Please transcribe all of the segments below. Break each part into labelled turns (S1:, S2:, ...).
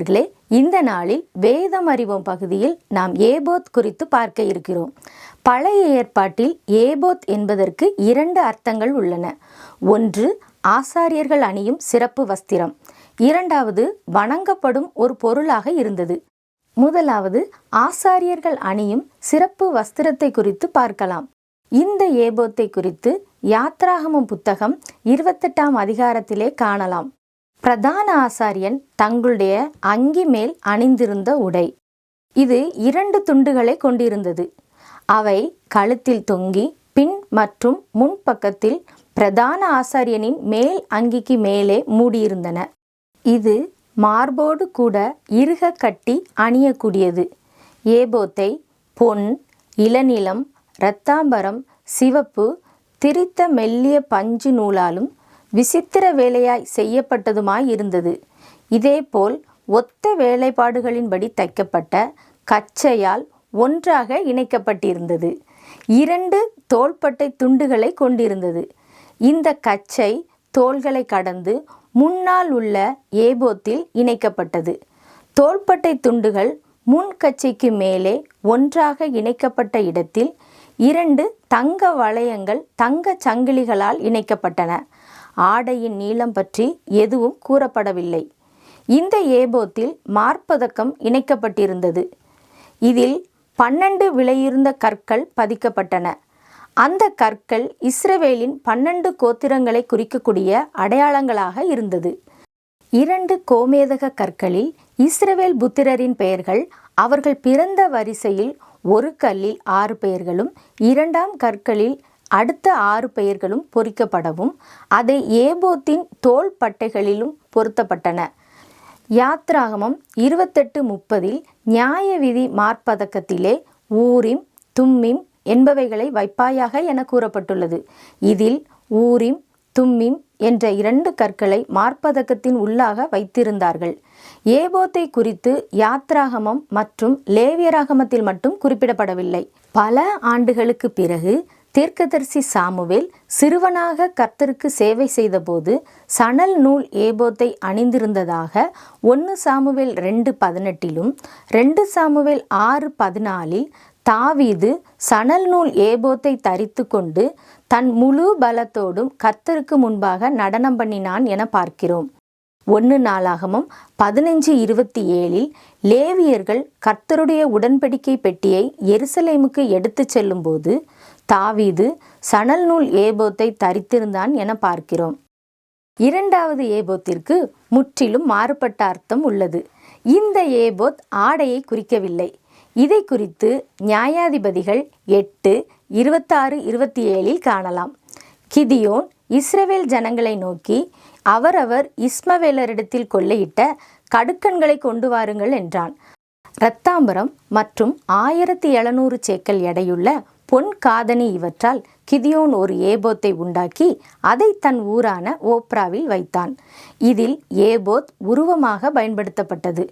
S1: அன்பானவர்களே இந்த நாளில் வேதம் அறிவோம் பகுதியில் நாம் ஏபோத் குறித்து பார்க்க இருக்கிறோம். பழைய ஏற்பாட்டில் ஏபோத் என்பதற்கு இரண்டு அர்த்தங்கள் உள்ளன. ஒன்று ஆசாரியர்கள் அணியும் சிறப்பு வஸ்திரம். இரண்டாவது வணங்கப்படும் ஒரு பொருளாக இருந்தது. முதலாவது ஆசாரியர்கள் அணியும் சிறப்பு வஸ்திரத்தை குறித்து பார்க்கலாம். இந்த ஏபோத்தை குறித்து யாத்ராகமம் புத்தகம் இருபத்தெட்டாம் அதிகாரத்திலே காணலாம். பிரதான ஆசாரியன் தங்களுடைய அங்கி மேல் அணிந்திருந்த உடை. இது இரண்டு துண்டுகளை கொண்டிருந்தது. அவை கழுத்தில் தொங்கி பின் மற்றும் முன்பக்கத்தில் பிரதான ஆசாரியனின் மேல் அங்கிக்கு மேலே மூடியிருந்தன. இது மார்போடு கூட இறுக கட்டி அணியக்கூடியது. ஏபோத்தை பொன் இளநிலம் இரத்தாம்பரம் சிவப்பு திரித்த மெல்லிய பஞ்சு நூலாலும் விசித்திர வேலையாய் செய்யப்பட்டதுமாய் இருந்தது. இதேபோல் ஒத்த வேலைப்பாடுகளின்படி தைக்கப்பட்ட கச்சையால் ஒன்றாக இணைக்கப்பட்டிருந்தது. இரண்டு தோள்பட்டை துண்டுகளை கொண்டிருந்தது. இந்த கச்சை தோள்களை கடந்து முன்னால் உள்ள ஏபோத்தில் இணைக்கப்பட்டது. தோள்பட்டை துண்டுகள் முன் கச்சைக்கு மேலே ஒன்றாக இணைக்கப்பட்ட இடத்தில் இரண்டு தங்க வளையங்கள் தங்க சங்கிலிகளால் இணைக்கப்பட்டன. ஆடையின் நீளம் பற்றி எதுவும் கூறப்படவில்லை. இந்த ஏபோத்தில் மார்பதக்கம் இணைக்கப்பட்டிருந்தது. இதில் பன்னெண்டு விலையிருந்த கற்கள் பதிக்கப்பட்டன. அந்த கற்கள் இஸ்ரவேலின் பன்னெண்டு கோத்திரங்களை குறிக்கக்கூடிய அடையாளங்களாக இருந்தது. இரண்டு கோமேதக கற்களில் இஸ்ரவேல் புத்திரரின் பெயர்கள் அவர்கள் பிறந்த வரிசையில் ஒரு கல்லில் ஆறு பெயர்களும் இரண்டாம் கற்களில் அடுத்த ஆறு பெயர்களும் பொறிக்கப்படவும் அதை ஏபோத்தின் தோல் பட்டைகளிலும் பொருத்தப்பட்டன. யாத்ராகமம் இருபத்தெட்டு முப்பதில் நியாய விதி மார்பதக்கத்திலே ஊரிம் தும்மிம் என்பவைகளை வைப்பாயாக என கூறப்பட்டுள்ளது. இதில் ஊரிம் தும்மிம் என்ற இரண்டு கற்களை மார்பதக்கத்தின் உள்ளாக வைத்திருந்தார்கள். ஏபோத்தை குறித்து யாத்ராகமம் மற்றும் லேவியராகமத்தில் மட்டும் குறிப்பிடப்படவில்லை. பல ஆண்டுகளுக்கு பிறகு தீர்க்கதரிசி சாமுவேல் சிறுவனாக கர்த்தருக்கு சேவை செய்தபோது சணல் நூல் ஏபோத்தை அணிந்திருந்ததாக ஒன்று சாமுவேல் ரெண்டு பதினெட்டிலும் ரெண்டு சாமுவேல் ஆறு பதினாலில் தாவீது சணல் நூல் ஏபோத்தை தரித்து கொண்டு தன் முழு பலத்தோடும் கர்த்தருக்கு முன்பாக நடனம் பண்ணினான் என பார்க்கிறோம். ஒன்று நாளாகமும் பதினஞ்சு இருபத்தி ஏழில் லேவியர்கள் கர்த்தருடைய உடன்படிக்கை பெட்டியை எருசலேமுக்கு எடுத்துச் செல்லும்போது தாவீது சணல் நூல் ஏபோத்தை தரித்திருந்தான் என பார்க்கிறோம். இரண்டாவது ஏபோத்திற்கு முற்றிலும் மாறுபட்ட அர்த்தம் உள்ளது. இந்த ஏபோத் ஆடையை குறிக்கவில்லை. இதை குறித்து நியாயாதிபதிகள் எட்டு இருபத்தாறு இருபத்தி ஏழில் காணலாம். கிதியோன் இஸ்ரவேல் ஜனங்களை நோக்கி அவரவர் இஸ்மவேலரிடத்தில் கொள்ளையிட்ட கடுக்கன்களை கொண்டு வாருங்கள் என்றான். இரத்தாம்பரம் மற்றும் ஆயிரத்தி எழுநூறு சேக்கல் எடையுள்ள பொன் காதணி இவற்றால் கிதியோன் ஒரு ஏபோத்தை உண்டாக்கி அதை தன் ஊரான ஓப்ராவில் வைத்தான். இதில் ஏபோத் உருவமாக பயன்படுத்தப்பட்டது.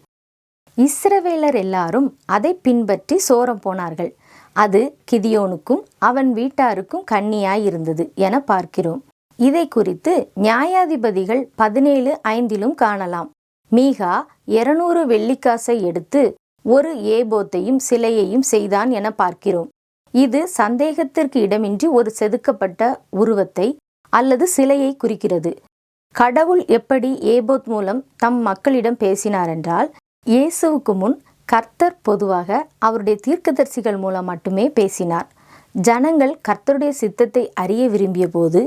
S1: இஸ்ரவேலர் எல்லாரும் அதை பின்பற்றி சோரம் போனார்கள். அது கிதியோனுக்கும் அவன் வீட்டாருக்கும் கண்ணியாய் இருந்தது என பார்க்கிறோம். இதை குறித்து நியாயாதிபதிகள் பதினேழு ஐந்திலும் காணலாம். மீகா இருநூறு வெள்ளிக்காசை எடுத்து ஒரு ஏபோத்தையும் சிலையையும் செய்தான் என பார்க்கிறோம். இது சந்தேகத்திற்கு இடமின்றி ஒரு செதுக்கப்பட்ட உருவத்தை அல்லது சிலையை குறிக்கிறது. கடவுள் எப்படி ஏபோத் மூலம் தம் மக்களிடம் பேசினார் என்றால் இயேசுவுக்கு முன் கர்த்தர் பொதுவாக அவருடைய தீர்க்கதரிசிகள் மூலம் மட்டுமே பேசினார். ஜனங்கள் கர்த்தருடைய சித்தத்தை அறிய விரும்பிய போது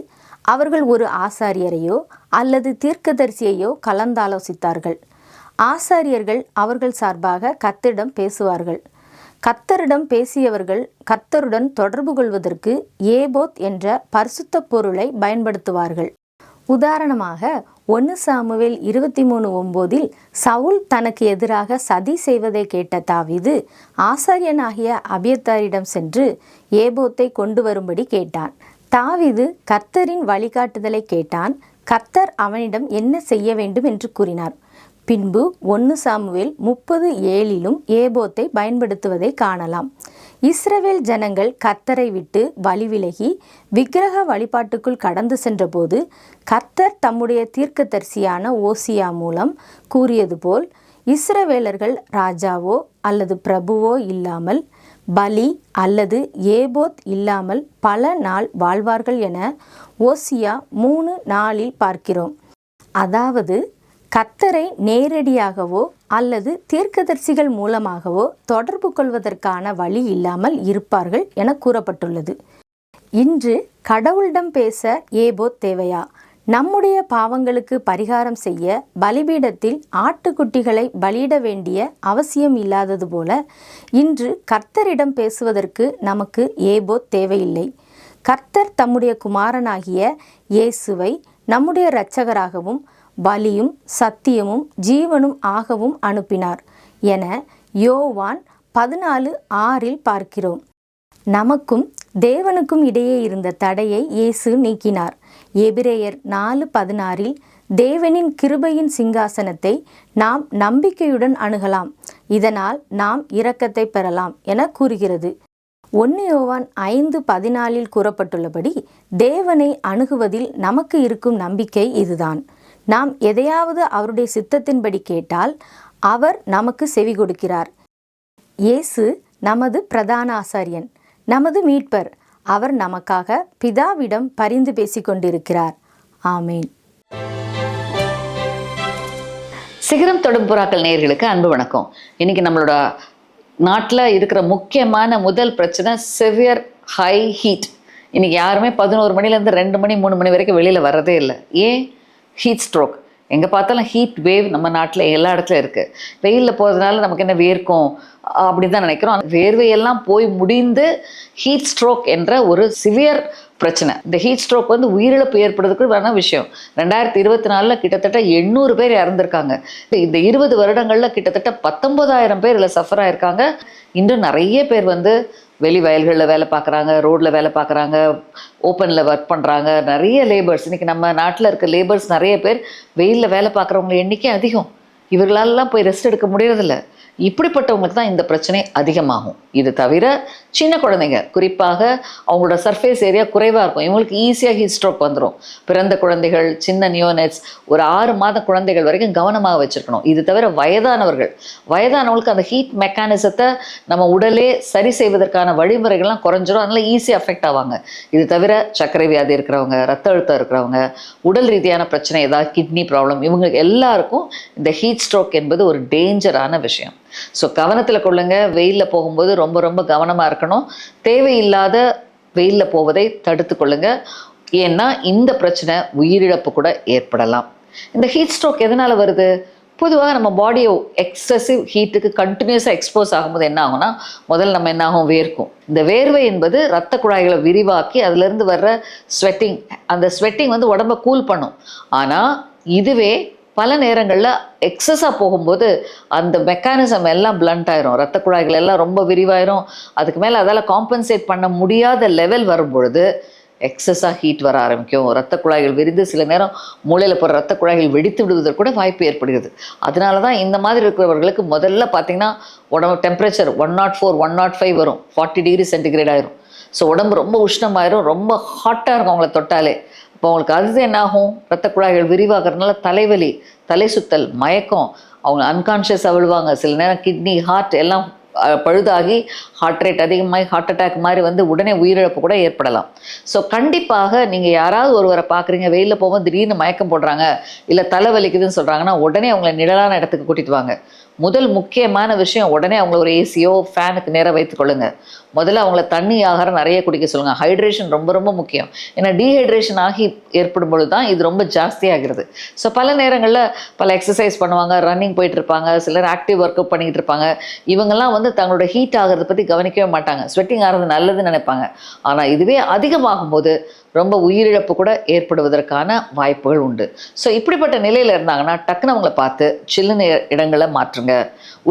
S1: அவர்கள் ஒரு ஆசாரியரையோ அல்லது தீர்க்கதரிசியையோ கலந்தாலோசித்தார்கள். ஆசாரியர்கள் அவர்கள் சார்பாக கர்த்தரிடம் பேசுவார்கள். கத்தரிடம் பேசியவர்கள் கர்த்தருடன் தொடர்பு கொள்வதற்கு ஏபோத் என்ற பரிசுத்த பொருளை பயன்படுத்துவார்கள். உதாரணமாக ஒன்று சாமுவேல் இருபத்தி மூணு ஒம்போதில் சவுல் தனக்கு எதிராக சதி செய்வதை கேட்ட தாவிது ஆசாரியனாகிய அபியத்தாரிடம் சென்று ஏபோத்தை கொண்டு வரும்படி கேட்டான். தாவிது கர்த்தரின் வழிகாட்டுதலை கேட்டான். கர்த்தர் அவனிடம் என்ன செய்ய வேண்டும் என்று கூறினார். பின்பு ஒன்று சாமுவேல் முப்பது ஏழிலும் ஏபோத்தை பயன்படுத்துவதை காணலாம். இஸ்ரவேல் ஜனங்கள் கத்தரை விட்டு வழி விலகி விக்கிரக வழிபாட்டுக்குள் கடந்து சென்றபோது கத்தர் தம்முடைய தீர்க்கதரிசியான ஓசியா மூலம் கூறியது போல் இஸ்ரவேலர்கள் ராஜாவோ அல்லது பிரபுவோ இல்லாமல் பலி அல்லது ஏபோத் இல்லாமல் பல நாள் வாழ்வார்கள் என ஓசியா மூணு நாளில் பார்க்கிறோம். அதாவது கர்த்தரை நேரடியாகவோ அல்லது தீர்க்கதரிசிகள் மூலமாகவோ தொடர்பு கொள்வதற்கான வழி இல்லாமல் இருப்பார்கள் என கூறப்பட்டுள்ளது. இன்று கடவுளிடம் பேச ஏபோத் தேவையா? நம்முடைய பாவங்களுக்கு பரிகாரம் செய்ய பலிபீடத்தில் ஆட்டுக்குட்டிகளை பலியிட வேண்டிய அவசியம் இல்லாதது போல இன்று கர்த்தரிடம் பேசுவதற்கு நமக்கு ஏபோத் தேவையில்லை. கர்த்தர் தம்முடைய குமாரனாகிய இயேசுவை நம்முடைய இரட்சகராகவும் பலியும் சத்தியமும் ஜீவனும் ஆகவும் அனுப்பினார். என யோவான் பதினாலு ஆறில் பார்க்கிறோம். நமக்கும் தேவனுக்கும் இடையே இருந்த தடையை இயேசு நீக்கினார். எபிரேயர் நாலு பதினாறில் தேவனின் கிருபையின் சிங்காசனத்தை நாம் நம்பிக்கையுடன் அணுகலாம். இதனால் நாம் இரக்கத்தை பெறலாம் என கூறுகிறது. ஒன்று யோவான் ஐந்து பதினாலில் கூறப்பட்டுள்ளபடி தேவனை அணுகுவதில் நமக்கு இருக்கும் நம்பிக்கை இதுதான். நாம் எதையாவது அவருடைய சித்தத்தின்படி கேட்டால் அவர் நமக்கு செவி கொடுக்கிறார். இயேசு நமது பிரதான ஆசாரியன் நமது மீட்பர் அவர் நமக்காக பிதாவிடம் பரிந்து பேசிக்கொண்டிருக்கிறார் ஆமேன்.
S2: சிகரம் தொடும் புறாக்கள் நேர்களுக்கு அன்பு வணக்கம். இன்னைக்கு நம்மளோட நாட்டில் இருக்கிற முக்கியமான முதல் பிரச்சனை செவியர் ஹை ஹீட் இன்னைக்கு யாருமே பதினோரு மணிலேருந்து ரெண்டு மணி மூணு மணி வரைக்கும் வெளியில் வர்றதே இல்லை. ஏன்? ஹீட் ஸ்ட்ரோக் எங்கே பார்த்தாலும் ஹீட் வேவ் நம்ம நாட்டில் எல்லா இடத்துலையும் இருக்குது வெயிலில் போகிறதுனால நமக்கு என்ன வேர்க்கும்? அப்படின்னு தான் நினைக்கிறோம் வேர்வையெல்லாம் போய் முடிந்து ஹீட் ஸ்ட்ரோக் என்ற ஒரு சிவியர் பிரச்சனை. இந்த ஹீட் ஸ்ட்ரோக் வந்து உயிரிழப்பு ஏற்படுறதுக்கு வேணா விஷயம். ரெண்டாயிரத்தி இருபத்தி நாலில் கிட்டத்தட்ட எண்ணூறு பேர் இறந்துருக்காங்க. இந்த இருபது வருடங்களில் கிட்டத்தட்ட பத்தொன்பதாயிரம் பேர் இதில் சஃபர் ஆயிருக்காங்க. இன்னும் நிறைய பேர் வந்து வெளி வயல்களில் வேலை பார்க்குறாங்க ரோட்டில் வேலை பார்க்குறாங்க ஓப்பனில் ஒர்க் பண்ணுறாங்க நிறைய லேபர்ஸ் இன்றைக்கி நம்ம நாட்டில் இருக்க லேபர்ஸ் நிறைய பேர் வெயிலில் வேலை பார்க்குறவங்க எண்ணிக்கை அதிகம். இவர்களாலலாம் போய் ரெஸ்ட் எடுக்க முடியறதில்ல. இப்படிப்பட்டவங்களுக்கு தான் இந்த பிரச்சனை அதிகமாகும். இது தவிர சின்ன குழந்தைங்க. குறிப்பாக அவங்களோட சர்ஃபேஸ் ஏரியா குறைவாக இருக்கும். இவங்களுக்கு ஈஸியாக ஹீட் ஸ்ட்ரோக் வந்துடும் பிறந்த குழந்தைகள் சின்ன நியோனெட்ஸ் ஒரு ஆறு மாத குழந்தைகள் வரைக்கும் கவனமாக வச்சுருக்கணும். இது தவிர வயதானவர்கள் வயதானவங்களுக்கு அந்த ஹீட் மெக்கானிசத்தை நம்ம உடலே சரி செய்வதற்கான வழிமுறைகள்லாம் குறைஞ்சிரும். அதனால் ஈஸியாக அஃபெக்ட் ஆவாங்க. இது தவிர சர்க்கரை வியாதி இருக்கிறவங்க ரத்த அழுத்தம் இருக்கிறவங்க உடல் ரீதியான பிரச்சனை ஏதாவது கிட்னி ப்ராப்ளம் இவங்க எல்லாருக்கும் இந்த ஹீட் ஸ்ட்ரோக் என்பது ஒரு டேஞ்சரான விஷயம். ஸோ கவனத்தில் கொள்ளுங்க. வெயிலில் போகும்போது ரொம்ப ரொம்ப கவனமாக இருக்கணும். தேவையில்லாத வெயிலில் போவதை தடுத்து கொள்ளுங்க. ஏன்னா இந்த பிரச்சனை உயிரிழப்பு கூட ஏற்படலாம். இந்த ஹீட் ஸ்ட்ரோக் எதனால் வருது? பொதுவாக நம்ம பாடியை எக்ஸசிவ் ஹீட்டுக்கு கண்டினியூஸாக எக்ஸ்போஸ் ஆகும்போது என்ன ஆகும்னா முதல்ல நம்ம என்ன ஆகும்? வேர்க்கும். இந்த வேர்வை என்பது ரத்த குழாய்களை விரிவாக்கி அதுலேருந்து வர்ற ஸ்வெட்டிங் அந்த ஸ்வெட்டிங் வந்து உடம்ப கூல் பண்ணும். ஆனால் இதுவே பல நேரங்களில் எக்ஸஸாக போகும்போது அந்த மெக்கானிசம் எல்லாம் பிளண்ட் ஆயிரும். ரத்த குழாய்கள் எல்லாம் ரொம்ப விரிவாயிரும். அதுக்கு மேலே அதால் காம்பன்சேட் பண்ண முடியாத லெவல் வரும்பொழுது எக்ஸஸாக ஹீட் வர ஆரம்பிக்கும். ரத்த குழாய்கள் விரிந்து சில நேரம் மூளையில் போகிற ரத்த குழாய்கள் வெடித்து விடுவதற்கு கூட வாய்ப்பு ஏற்படுகிறது. அதனால தான் இந்த மாதிரி இருக்கிறவர்களுக்கு முதல்ல பார்த்தீங்கன்னா உடம்பு temperature one naught four one naught five வரும். ஃபார்ட்டி டிகிரி சென்டிகிரேட் ஆயிரும். ஸோ உடம்பு ரொம்ப உஷ்ணமாயிரும். ரொம்ப ஹாட்டாக இருக்கும் அவங்கள தொட்டாலே. இப்போ அவங்களுக்கு அது என்ன ஆகும்? ரத்த குழாய்கள் விரிவாகிறதுனால தலைவலி தலை சுத்தல் மயக்கம் அவங்க அன்கான்ஷியஸாக விழுவாங்க. சில நேரம் கிட்னி ஹார்ட் எல்லாம் பழுதாகி ஹார்ட் ரேட் அதிகமாகி ஹார்ட் அட்டாக் மாதிரி வந்து உடனே உயிரிழப்பு கூட ஏற்படலாம். ஸோ கண்டிப்பாக நீங்கள் யாராவது ஒருவரை பார்க்குறீங்க வெயிலில் போகும்போது திடீர்னு மயக்கம் போடுறாங்க இல்லை தலை வலிக்குதுன்னு சொல்கிறாங்கன்னா உடனே அவங்கள நிழலான இடத்துக்கு கூட்டிகிட்டு வாங்க. முதல் முக்கியமான விஷயம் உடனே அவங்கள ஒரு ஏசியோ ஃபேனுக்கு நேராக வைத்துக்கொள்ளுங்க முதல்ல அவங்கள தண்ணி ஆகாரம் நிறைய குடிக்க சொல்லுங்கள் ஹைட்ரேஷன் ரொம்ப ரொம்ப முக்கியம். ஏன்னா டீஹைட்ரேஷன் ஆகி ஏற்படும் பொழுது தான் இது ரொம்ப ஜாஸ்தியாகிறது. ஸோ பல நேரங்களில் பல எக்ஸசைஸ் பண்ணுவாங்க ரன்னிங் போயிட்டு இருப்பாங்க சிலர் ஆக்டிவ் ஒர்க் அவுட் பண்ணிட்டு இருப்பாங்க இவங்கெல்லாம் வந்து தங்களோட ஹீட் ஆகிறத பற்றி கவனிக்கவே மாட்டாங்க. ஸ்வெட்டிங் ஆகிறது நல்லதுன்னு நினைப்பாங்க. ஆனால் இதுவே அதிகமாகும் போது ரொம்ப உயிரிழப்பு கூட ஏற்படுவதற்கான வாய்ப்புகள் உண்டு. ஸோ இப்படிப்பட்ட நிலையில் இருந்தாங்கன்னா டக்குன்னு அவங்கள பார்த்து சில்லுன்னு இடங்களை மாற்றுங்க.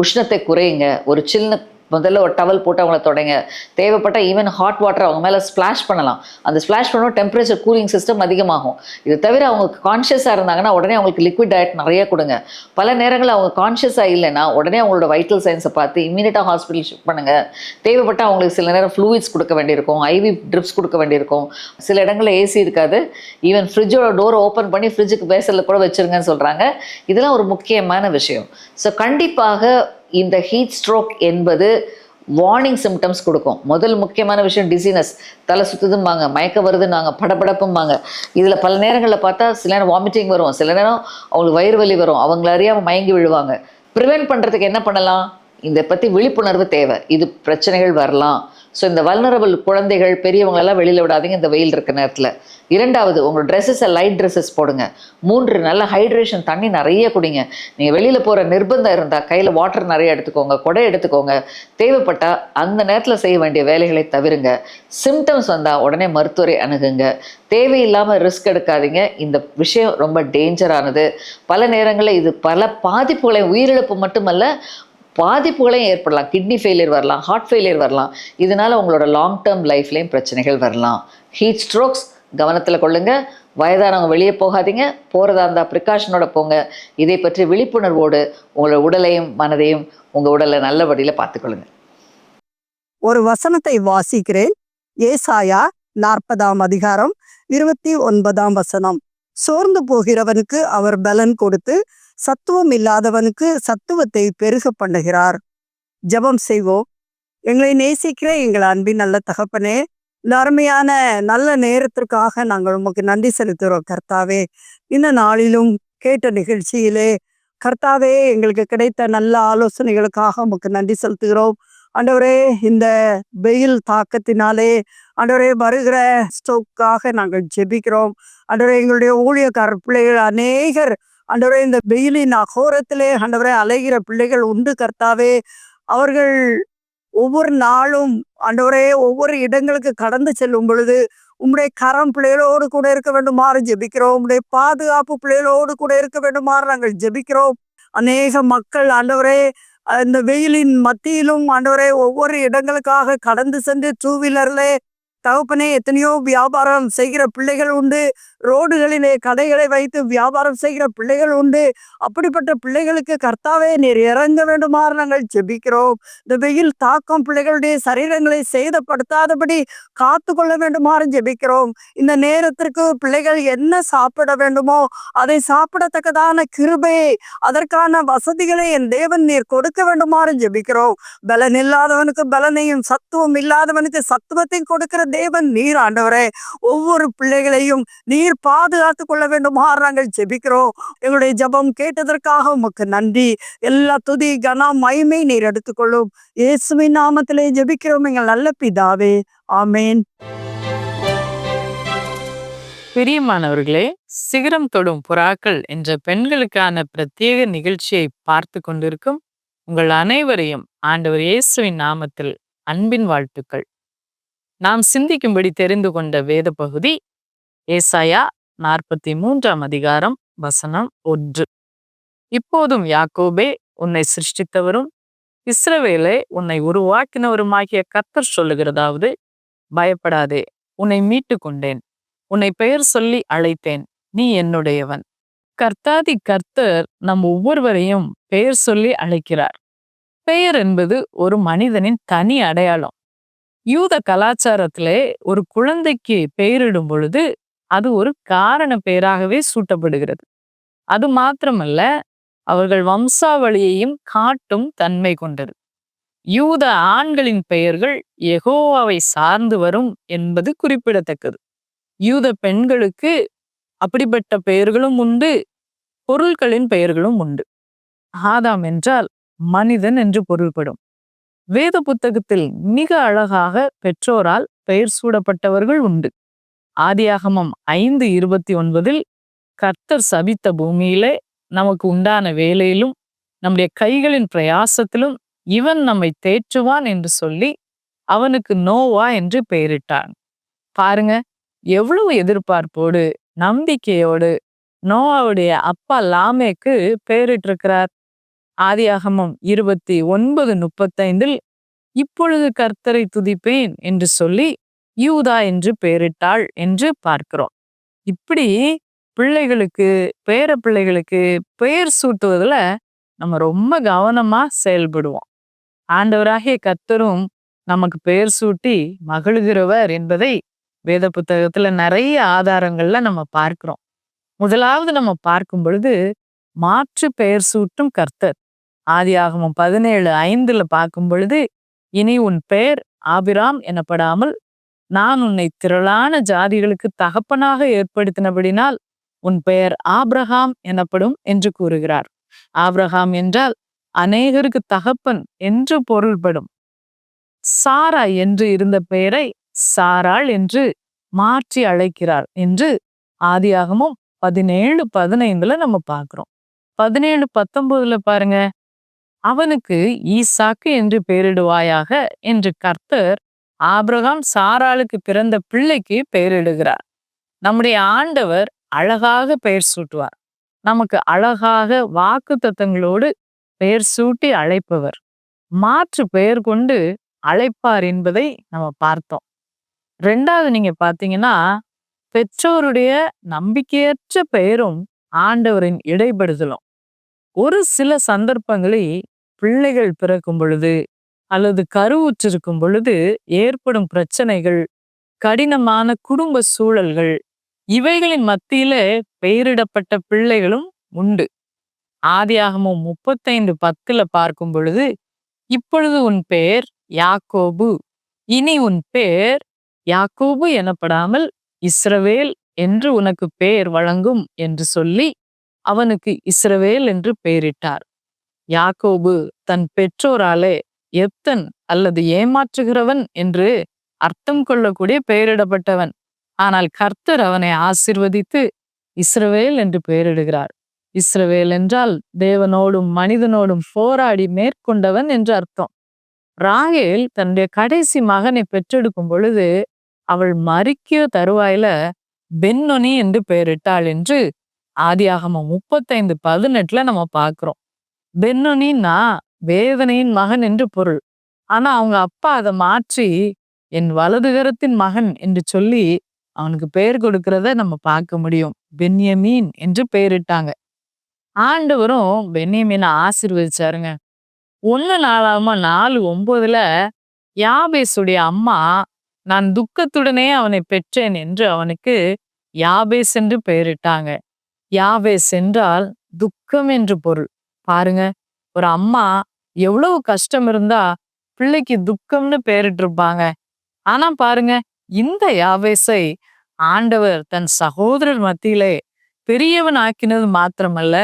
S2: உஷ்ணத்தை குறையுங்க. ஒரு சில்லுன்னு முதல்ல ஒரு டவல் போட்டு அவங்கள தொடங்க. தேவைப்பட்ட ஈவன் ஹாட் வாட்டர் அவங்க மேலே ஸ்ப்ளாஷ் பண்ணலாம். அந்த ஸ்ப்ளாஷ் பண்ணும்போது டெம்பரேச்சர் கூலிங் சிஸ்டம் அதிகமாகும். இது தவிர அவங்க கான்ஷியஸாக இருந்தாங்கன்னா உடனே அவங்களுக்கு லிக்விட் டயட் நிறைய கொடுங்க. பல நேரங்களில் அவங்க கான்ஷியஸாக இல்லைன்னா உடனே அவங்களோட வைட்டல் சயின்ஸை பார்த்து இம்மீடியட்டாக ஹாஸ்பிட்டல் ஷிஃப்ட் பண்ணுங்கள் தேவைப்பட்ட அவங்களுக்கு சில நேரம் ஃப்ளூயிட்ஸ் கொடுக்க வேண்டியிருக்கும். ஐவி ட்ரிப்ஸ் கொடுக்க வேண்டியிருக்கும். சில இடங்களில் ஏசி இருக்காது. ஈவன் ஃப்ரிட்ஜோட டோரை ஓப்பன் பண்ணி ஃப்ரிட்ஜுக்கு பேசலில் கூட வச்சிருங்கன்னு சொல்கிறாங்க இதெல்லாம் ஒரு முக்கியமான விஷயம். ஸோ கண்டிப்பாக இந்த ஹீட் ஸ்ட்ரோக் என்பது வார்னிங் சிம்டம்ஸ் கொடுக்கும். முதல் முக்கியமான விஷயம் டிசீனஸ் தலை சுத்துதும்பாங்க மயக்க வருதுன்னாங்க படபடப்பும்பாங்க. இதில் பல நேரங்களில் பார்த்தா சில நேரம் வாமிட்டிங் வரும். சில நேரம் அவங்களுக்கு வயிறு வலி வரும். அவங்கள அறியாமல் மயங்கி விழுவாங்க. ப்ரிவென்ட் பண்ணுறதுக்கு என்ன பண்ணலாம்? இதை பற்றி விழிப்புணர்வு தேவை. இது பிரச்சனைகள் வரலாம். ஸோ இந்த வல்னரபிள் குழந்தைகள் பெரியவங்களெல்லாம் வெளியில் விடாதீங்க இந்த வெயில் இருக்க நேரத்தில். இரண்டாவது உங்கள் ட்ரெஸ்ஸஸை லைட் ட்ரெஸ்ஸஸ் போடுங்க. மூன்று நல்ல ஹைட்ரேஷன் தண்ணி நிறைய குடிங்க. நீங்கள் வெளியில் போகிற நிர்பந்தம் இருந்தால் கையில் வாட்டர் நிறைய எடுத்துக்கோங்க குடை எடுத்துக்கோங்க. தேவைப்பட்டால் அந்த நேரத்தில் செய்ய வேண்டிய வேலைகளை தவிருங்க. சிம்டம்ஸ் வந்தால் உடனே மருத்துவரை அணுகுங்க. தேவையில்லாமல் ரிஸ்க் எடுக்காதீங்க. இந்த விஷயம் ரொம்ப டேஞ்சரானது பல நேரங்களில் இது பல பாதிப்புகளை உயிரிழப்பு மட்டுமல்ல பாதிப்புகளையும் ஏற்படலாம். கிட்னி ஃபெயிலியர் வரலாம் ஹார்ட் ஃபெயிலியர் வரலாம். இதனால உங்களோட லாங் டேர்ம் லைஃப்லேயும் பிரச்சனைகள் வரலாம். ஹீட் ஸ்ட்ரோக்ஸ் கவனத்தில் கொள்ளுங்க. வயதானவங்க வெளியே போகாதீங்க. போகிறதா இருந்தால் ப்ரிகாஷனோட போங்க. இதை பற்றி விழிப்புணர்வோடு உங்களோட உடலையும் மனதையும் உங்கள் உடலை நல்லபடியில் பார்த்துக்கொள்ளுங்க.
S3: ஒரு வசனத்தை வாசிக்கிறேன். ஏசாயா நாற்பதாம் அதிகாரம் இருபத்தி ஒன்பதாம் வசனம். சோர்ந்து போகிறவனுக்கு அவர் பலன் கொடுத்து சத்துவம் இல்லாதவனுக்கு சத்துவத்தை பெருக பண்ணுகிறார். ஜெபம் செய்வோம். எங்களை நேசிக்கிற எங்கள் அன்பின் நல்ல தகப்பனே இந்த அருமையான நல்ல நேரத்திற்காக நாங்கள் உமக்கு நன்றி செலுத்துகிறோம் கர்த்தாவே. இந்த நாளிலும் கேட்ட நிகழ்ச்சியிலே கர்த்தாவே எங்களுக்கு கிடைத்த நல்ல ஆலோசனைகளுக்காக உமக்கு நன்றி செலுத்துகிறோம். ஆண்டவரே இந்த வெயில் தாக்கத்தினாலே ஆண்டவரே வருகிற ஸ்டோக்காக நாங்கள் ஜெபிக்கிறோம். ஆண்டவரே எங்களுடைய ஊழியக்கார பிள்ளைகள் அநேகர் ஆண்டவரே இந்த வெயிலின் அகோரத்திலே ஆண்டவரே அலைகிற பிள்ளைகள் உண்டு கர்த்தாவே. அவர்கள் ஒவ்வொரு நாளும் ஆண்டவரே ஒவ்வொரு இடங்களுக்கு கடந்து செல்லும் பொழுது உம்முடைய கரம் பிள்ளைகளோடு கூட இருக்க வேண்டுமாறு ஜெபிக்கிறோம். உம்முடைய பாதுகாப்பு பிள்ளைகளோடு கூட இருக்க வேண்டுமாறு நாங்கள் ஜெபிக்கிறோம். அநேக மக்கள் ஆண்டவரே இந்த வெயிலின் மத்தியிலும் ஆண்டவரே ஒவ்வொரு இடங்களுக்காக கடந்து சென்று டூ வீலர்ல தகப்பனே எத்தனையோ வியாபாரம் செய்கிற பிள்ளைகள் உண்டு. ரோடுகளிலே கடைகளை வைத்து வியாபாரம் செய்கிற பிள்ளைகள் உண்டு. அப்படிப்பட்ட பிள்ளைகளுக்கு கர்த்தாவே நீர் இறங்க வேண்டுமாறு நாங்கள் ஜெபிக்கிறோம். இந்த வெயில் தாக்கம் பிள்ளைகளுடைய சரீரங்களை சேதப்படுத்தாதபடி காத்து கொள்ள வேண்டுமாறு ஜெபிக்கிறோம். இந்த நேரத்திற்கு பிள்ளைகள் என்ன சாப்பிட வேண்டுமோ அதை சாப்பிடத்தக்கதான கிருபையை அதற்கான வசதிகளை என் தேவன் நீர் கொடுக்க வேண்டுமாறு ஜெபிக்கிறோம். பலன் இல்லாதவனுக்கு பலனையும் சத்துவம் இல்லாதவனுக்கு சத்துவத்தையும் கொடுக்கிற தேவன் நீர் ஆண்டவரே. ஒவ்வொரு பிள்ளைகளையும் நீர் பாதுகாத்து கொள்ள வேண்டுமாறு நாங்கள் ஜெபிக்கிறோம். எங்களுடைய ஜெபம் கேட்டதற்காக உமக்கு நன்றி. எல்லா துதி கனா மயமை நீர் எடுத்துக்கொள்ளும் இயேசுவின் நாமத்திலே ஜெபிக்கிறோம். எங்கள் நல்ல பிதாவே. ஆமேன்.
S4: பிரியமானவர்களே சிகரம் தொடும் புறாக்கள் என்ற பெண்களுக்கான பிரத்யேக நிகழ்ச்சியை பார்த்து கொண்டிருக்கும் உங்கள் அனைவரையும் ஆண்டவர் இயேசுவின் நாமத்தில் அன்பின் வாழ்த்துக்கள். நாம் சிந்திக்கும்படி தெரிந்து கொண்ட வேத பகுதி ஏசாயா நாற்பத்தி மூன்றாம் அதிகாரம் வசனம் ஒன்று. இப்போதும் யாக்கோபே உன்னை சிருஷ்டித்தவரும் இஸ்ரவேலே உன்னை உருவாக்கினவருமாகிய கர்த்தர் சொல்லுகிறதாவது பயப்படாதே உன்னை மீட்டு கொண்டேன் உன்னை பெயர் சொல்லி அழைத்தேன் நீ என்னுடையவன். கர்த்தாதி கர்த்தர் நம் ஒவ்வொருவரையும் பெயர் சொல்லி அழைக்கிறார். பெயர் என்பது ஒரு மனிதனின் தனி அடையாளம். யூத கலாச்சாரத்திலே ஒரு குழந்தைக்கு பெயரிடும் பொழுது அது ஒரு காரண பெயராகவே சூட்டப்படுகிறது. அது மாத்திரமல்ல அவர்கள் வம்சாவளியையும் காட்டும் தன்மை கொண்டது. யூத ஆண்களின் பெயர்கள் எகோவாவை சார்ந்து வரும் என்பது குறிப்பிடத்தக்கது. யூத பெண்களுக்கு அப்படிப்பட்ட பெயர்களும் உண்டு பொருள்களின் பெயர்களும் உண்டு. ஆதாம் என்றால் மனிதன் என்று பொருள்படும். வேத புத்தகத்தில் மிக அழகாக பெற்றோரால் பெயர் சூடப்பட்டவர்கள் உண்டு. ஆதியாகமம் ஐந்து இருபத்தி ஒன்பதில் கர்த்தர் சபித்த பூமியிலே நமக்கு உண்டான வேலையிலும் நம்முடைய கைகளின் பிரயாசத்திலும் இவன் நம்மை தேற்றுவான் என்று சொல்லி அவனுக்கு நோவா என்று பெயரிட்டான். பாருங்க எவ்வளவு எதிர்பார்ப்போடு நம்பிக்கையோடு நோவாவுடைய அப்பா லாமேக்கு பெயரிட்டிருக்கிறார். ஆதியாகமம் இருபத்தி ஒன்பது முப்பத்தைந்தில் இப்பொழுது கர்த்தரை துதிப்பேன் என்று சொல்லி யூதா என்று பெயரிட்டாள் என்று பார்க்கிறோம். இப்படி பிள்ளைகளுக்கு பேர பிள்ளைகளுக்கு பெயர் சூட்டுவதுல நம்ம ரொம்ப கவனமா செயல்படுவோம். ஆண்டவராகிய கர்த்தரும் நமக்கு பெயர் சூட்டி மகிழ்கிறவர் என்பதை வேத புத்தகத்துல நிறைய ஆதாரங்கள்ல நம்ம பார்க்கிறோம். முதலாவது நம்ம பார்க்கும் பொழுது மாற்று பெயர் சூட்டும் கர்த்தர். ஆதியாகமும் பதினேழு ஐந்துல பார்க்கும் பொழுது இனி உன் பெயர் ஆபிராம் எனப்படாமல் நான் உன்னை திரளான ஜாதிகளுக்கு தகப்பனாக ஏற்படுத்தினபடினால் உன் பெயர் ஆப்ரஹாம் எனப்படும் என்று கூறுகிறார். ஆப்ரஹாம் என்றால் அநேகருக்கு தகப்பன் என்று பொருள்படும். சாரா என்று இருந்த பெயரை சாராள் என்று மாற்றி அழைக்கிறார் என்று ஆதியாகமும் பதினேழு பதினைந்துல நம்ம பார்க்கிறோம். பதினேழு பத்தொன்பதுல பாருங்க. அவனுக்கு ஈசாக்கு என்று பெயரிடுவாயாக என்று கர்த்தர் ஆபிரகாம் சாராளுக்கு பிறந்த பிள்ளைக்கு பெயரிடுகிறார். நம்முடைய ஆண்டவர் அழகாக பெயர் சூட்டுவார். நமக்கு அழகாக வாக்கு தத்தங்களோடு பெயர் சூட்டி அழைப்பவர். மாற்று பெயர் கொண்டு அழைப்பார் என்பதை நம்ம பார்த்தோம். ரெண்டாவது நீங்க பார்த்தீங்கன்னா பெற்றோருடைய நம்பிக்கையற்ற பெயரும் ஆண்டவரின் இடைப்படுதலும். ஒரு சில சந்தர்ப்பங்களில் பிள்ளைகள் பிறக்கும் பொழுது அல்லது கருவுற்றிருக்கும் பொழுது ஏற்படும் பிரச்சனைகள் கடினமான குடும்ப சூழல்கள் இவைகளின் மத்தியில பெயரிடப்பட்ட பிள்ளைகளும் உண்டு. ஆதியாகமும் முப்பத்தைந்து பத்துல பார்க்கும் பொழுது இப்பொழுது உன் பெயர் யாக்கோபு. இனி உன் பெயர் யாக்கோபு எனப்படாமல் இஸ்ரவேல் என்று உனக்கு பெயர் வழங்கும் என்று சொல்லி அவனுக்கு இஸ்ரவேல் என்று பெயரிட்டார். யாக்கோபு தன் பெற்றோராலே எப்தன் அல்லது ஏமாற்றுகிறவன் என்று அர்த்தம் கொள்ளக்கூடிய பெயரிடப்பட்டவன். ஆனால் கர்த்தர் அவனை ஆசிர்வதித்து இஸ்ரவேல் என்று பெயரிடுகிறார். இஸ்ரவேல் என்றால் தேவனோடும் மனிதனோடும் போராடி மேற்கொண்டவன் என்று அர்த்தம். ராகேல் தன்னுடைய கடைசி மகனை பெற்றெடுக்கும் பொழுது அவள் மறிக்கிய தருவாயில பென்னொனி என்று பெயரிட்டாள் என்று ஆதியாகமம் முப்பத்தைந்து பதினெட்டுல நம்ம பார்க்கிறோம் பென்னொனின்னா வேதனையின் மகன் என்று பொருள். ஆனா அவங்க அப்பா அதை மாற்றி என் வலதுகரத்தின் மகன் என்று சொல்லி அவனுக்கு பெயர் கொடுக்கிறத நம்ம பார்க்க முடியும். பென்யமீன் என்று பெயரிட்டாங்க. ஆண்டவரும் பென்யமீனை ஆசிர்வதிச்சாருங்க. ஒண்ணு நாளாம நாலு ஒன்பதுல யாபேசுடைய அம்மா நான் துக்கத்துடனே அவனை பெற்றேன் என்று அவனுக்கு யாபேஸ் என்று பெயரிட்டாங்க. யாபேஸ் என்றால் துக்கம் என்று பொருள். பாருங்க. ஒரு அம்மா எவ்வளவு கஷ்டம் இருந்தா பிள்ளைக்கு துக்கம்னு பெயரிட்டிருப்பாங்க ஆனா பாருங்க இந்த யாவேசை ஆண்டவர் தன் சகோதரர் மத்தியிலே பெரியவன் ஆக்கினது மாத்திரமல்ல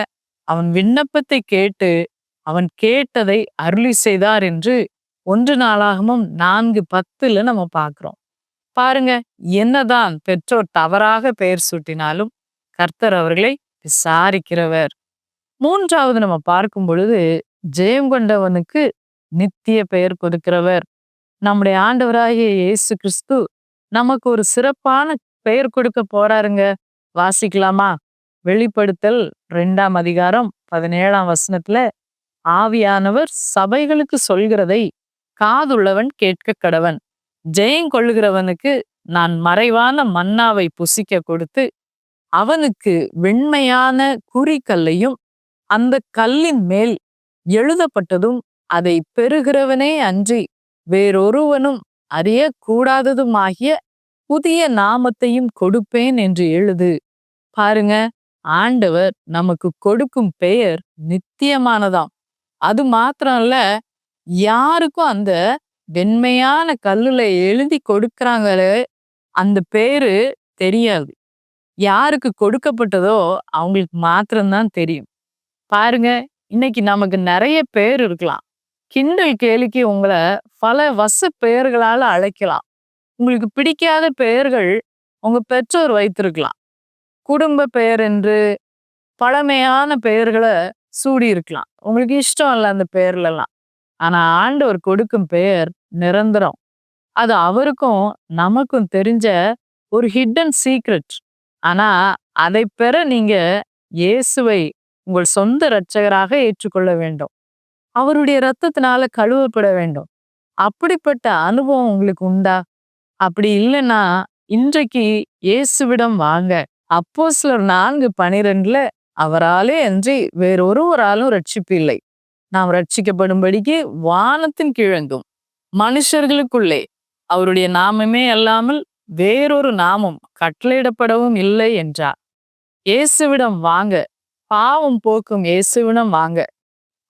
S4: அவன் விண்ணப்பத்தை கேட்டு அவன் கேட்டதை அருளி செய்தார் என்று ஒன்று நாளாகமும் நான்கு பத்துல நம்ம பார்க்குறோம் பாருங்க என்னதான் பெற்றோர் தவறாக பெயர் சூட்டினாலும் கர்த்தர் அவர்களை விசாரிக்கிறவர். மூன்றாவது நம்ம பார்க்கும் பொழுது ஜெயம் கொண்டவனுக்கு நித்திய பெயர் கொடுக்கிறவர் நம்முடைய ஆண்டவராகிய இயேசு கிறிஸ்து நமக்கு ஒரு சிறப்பான பெயர் கொடுக்க போறாருங்க. வாசிக்கலாமா? வெளிப்படுத்தல் ரெண்டாம் அதிகாரம் பதினேழாம் வசனத்துல ஆவியானவர் சபைகளுக்கு சொல்கிறதை காதுள்ளவன் கேட்க கடவன். ஜெயம் கொள்ளுகிறவனுக்கு நான் மறைவான மன்னாவை புசிக்க கொடுத்து அவனுக்கு வெண்மையான குறிக்கல்லையும் அந்த கல்லின் மேல் எழுதப்பட்டதும் அதை பெறுகிறவனே அன்றி வேறொருவனும் அறியக்கூடாததுமாகிய புதிய நாமத்தையும் கொடுப்பேன் என்று எழுது. பாருங்க ஆண்டவர் நமக்கு கொடுக்கும் பெயர் நித்தியமானதாம். அது மாத்திரம் இல்ல யாருக்கும் அந்த வெண்மையான கல்லுல எழுதி கொடுக்கறாங்களே அந்த பேரு தெரியாது. யாருக்கு கொடுக்கப்பட்டதோ அவங்களுக்கு மாத்திரம்தான் தெரியும். பாருங்க இன்னைக்கு நமக்கு நிறைய பேர் இருக்கலாம். கிண்டல் கேலிக்கு உங்களை பல வச பெயர்களால அழைக்கலாம். உங்களுக்கு பிடிக்காத பெயர்கள் உங்க பெற்றோர் வைத்திருக்கலாம். குடும்ப பெயர் என்று பழமையான பெயர்களை சூடி இருக்கலாம் உங்களுக்கு இஷ்டம் இல்லை அந்த பெயர்லலாம். ஆனா ஆண்டவர் கொடுக்கும் பெயர் நிரந்தரம். அது அவருக்கும் நமக்கும் தெரிஞ்ச ஒரு ஹிடன் சீக்ரெட் ஆனா அதை பெற நீங்க இயேசுவை உங்கள் சொந்த இரட்சகராக ஏற்றுக்கொள்ள வேண்டும். அவருடைய இரத்தத்தினால கழுவப்பட வேண்டும். அப்படிப்பட்ட அனுபவம் உங்களுக்கு உண்டா? அப்படி இல்லைன்னா இன்றைக்கு இயேசுவிடம் வாங்க. அப்போ சிலர் நான்கு பனிரெண்டுல அவராலே அன்றி வேறொருவராலும் ரட்சிப்பு இல்லை நாம் ரட்சிக்கப்படும்படிக்கு வானத்தின் கிழங்கும் மனுஷர்களுக்குள்ளே. அவருடைய நாமமே அல்லாமல் வேறொரு நாமம் கட்டளையிடப்படவும் இல்லை என்றார். இயேசுவிடம் வாங்க பாவம் போக்கும் இயேசுவிடம் வாங்க.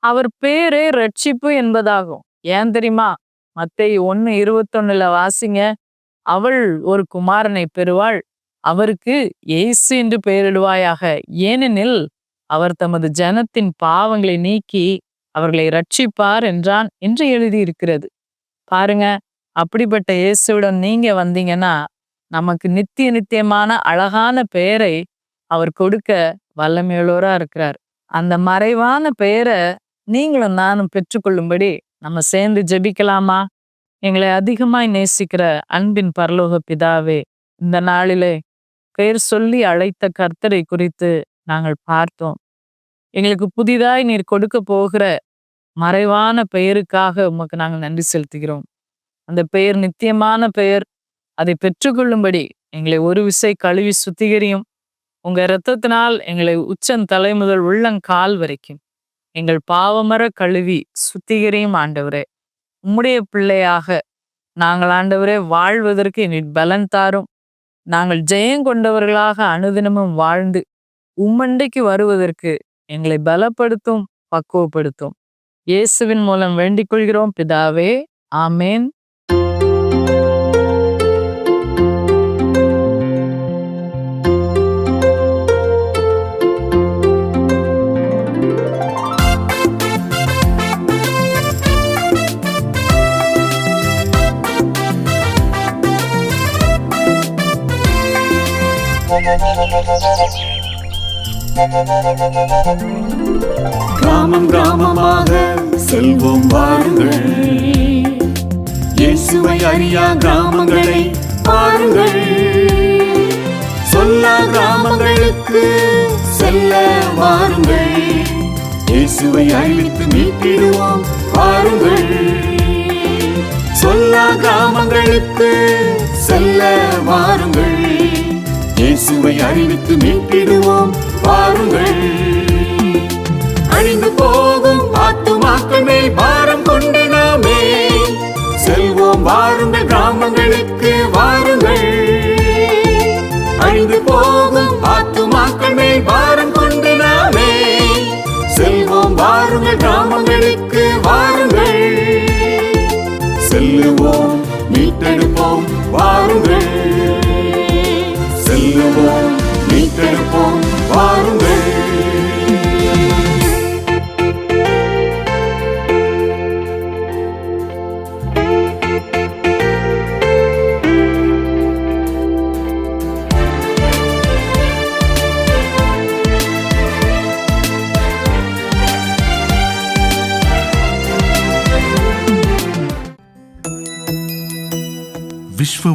S4: அவர் பேரே ரட்சிப்பு என்பதாகும். ஏன் தெரியுமா? மத்தை ஒன்று இருபத்தொன்னுல வாசிங்க. அவள் ஒரு குமாரனை பெறுவாள். அவருக்கு இயேசு என்று பெயரிடுவாயாக. ஏனெனில் அவர் தமது ஜனத்தின் பாவங்களை நீக்கி அவர்களை ரட்சிப்பார் என்றான் என்று எழுதியிருக்கிறது. பாருங்க அப்படிப்பட்ட இயேசுவிடம் நீங்க வந்தீங்கன்னா நமக்கு நித்திய நித்தியமான அழகான பெயரை அவர் கொடுக்க வல்லமையுள்ளவரா இருக்கிறார். அந்த மறைவான பெயரை நீங்களும் நானும் பெற்றுக்கொள்ளும்படி நம்ம சேர்ந்து ஜெபிக்கலாமா? எங்களை அதிகமாய் நேசிக்கிற அன்பின் பரலோக பிதாவே இந்த நாளிலே பெயர் சொல்லி அழைத்த கர்த்தரை குறித்து நாங்கள் பார்த்தோம். எங்களுக்கு புதிதாய் நீர் கொடுக்க போகிற மறைவான பெயருக்காக உமக்கு நாங்கள் நன்றி செலுத்துகிறோம். அந்த பெயர் நித்தியமான பெயர். அதை பெற்றுக்கொள்ளும்படி எங்களை ஒரு விசை கழுவி சுத்திகரியும். உங்க இரத்தத்தினால் எங்களை உச்சம் தலை முதல் உள்ளங்கால் வரைக்கும். எங்கள் பாவமர கழுவி சுத்திகரியும் ஆண்டவரே. உம்முடைய பிள்ளையாக நாங்கள் ஆண்டவரே வாழ்வதற்கு எங்களுக்கு பலன் தாரும். நாங்கள் ஜெயம் கொண்டவர்களாக அனுதினமும் வாழ்ந்து உம்மண்டைக்கு வருவதற்கு எங்களை பலப்படுத்தும் பக்குவப்படுத்தும். இயேசுவின் மூலம் வேண்டிக் கொள்கிறோம் பிதாவே. ஆமேன்.
S5: கிராமம் கிராமமாக செல்வோம் வாருங்கள். இயேசுவை அறியா கிராமங்களை பாருங்கள். சொல்லா கிராமங்களுக்கு செல்ல வாருங்கள். இயேசுவை அறிவித்து மீட்டிடுவோம் வாருங்கள் சொல்லா கிராமங்களுக்கு செல்ல வாருங்கள். இயேசுவை அறிவித்து மீட்டிடுவோம். வாருங்கள். அழிந்து போகும் ஆத்துமாக்கள் மேல் பாரம் கொண்டு நாமே. செல்வோம் வாருங்கள் கிராமங்களுக்கு வாருங்கள். அழிந்து போகும் ஆத்துமாக்கள் மேல் பாரம் கொண்டு நாமே. செல்வோம் வாருங்கள் கிராமங்களுக்கு வாருங்கள். செல்லுவோம் மீட்டெடுப்போம் வாருங்கள். மீட்டெடுப்போம் வாருங்கள்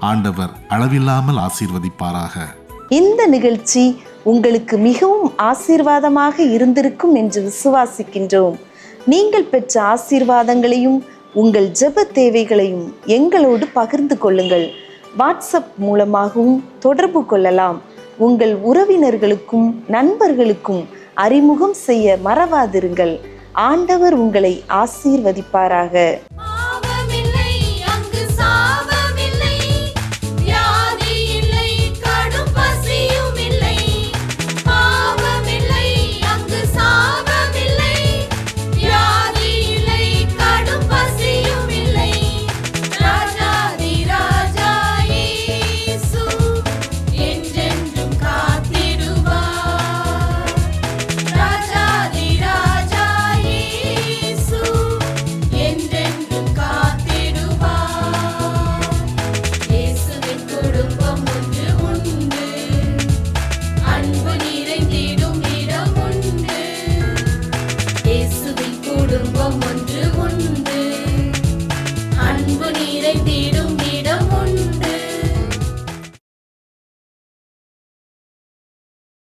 S6: ஆண்டவர் அளவில்லாமல் ஆசீர்வதிப்பாராக.
S7: இந்த நிகழ்ச்சி உங்களுக்கு மிகவும் ஆசீர்வாதமாக இருந்திருக்கும் என்று விசுவாசிக்கின்றோம். நீங்கள் பெற்ற ஆசீர்வாதங்களையும் உங்கள் ஜெப தேவைகளையும் எங்களோடு பகிர்ந்து கொள்ளுங்கள். வாட்ஸ்அப் மூலமாகவும் தொடர்பு கொள்ளலாம். உங்கள் உறவினர்களுக்கும் நண்பர்களுக்கும் அறிமுகம் செய்ய மறவாதிருங்கள். ஆண்டவர் உங்களை ஆசீர்வதிப்பாராக.